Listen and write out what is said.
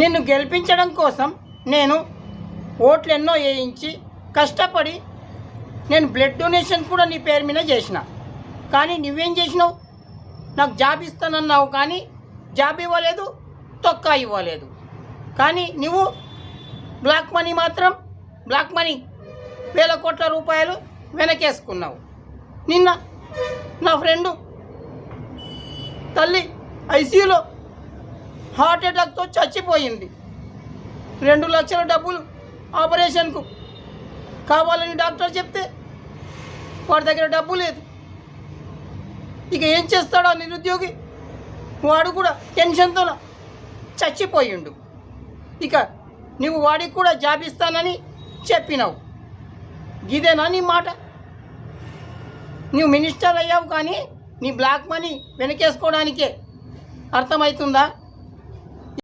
నిన్ను గెలిపించడం కోసం నేను ఓట్లు ఎన్నో వేయించి కష్టపడి నేను బ్లడ్ డొనేషన్ కూడా నీ పేరు మీద చేసిన. కానీ నువ్వేం చేసినావు? నాకు జాబ్ ఇస్తానన్నావు కానీ జాబ్ ఇవ్వలేదు తొక్క ఇవ్వలేదు. కానీ నువ్వు బ్లాక్ మనీ మాత్రం బ్లాక్ మనీ వేల కోట్ల రూపాయలు వెనకేసుకున్నావు. నిన్న నా ఫ్రెండు తల్లి ఐసీయూలో హార్ట్ అటాక్తో చచ్చిపోయింది. రెండు లక్షల డబ్బులు ఆపరేషన్కు కావాలని డాక్టర్ చెప్తే వాడి దగ్గర డబ్బు లేదు. ఇక ఏం చేస్తాడో నిరుద్యోగి? వాడు కూడా టెన్షన్తో చచ్చిపోయిండు. ఇక నువ్వు వాడికి కూడా జాబ్ ఇస్తానని చెప్పినావు. ఇదేనా నీ మాట? నువ్వు మినిస్టర్ అయ్యావు కానీ నీ బ్లాక్ మనీ వెనకేసుకోవడానికే అర్థమవుతుందా?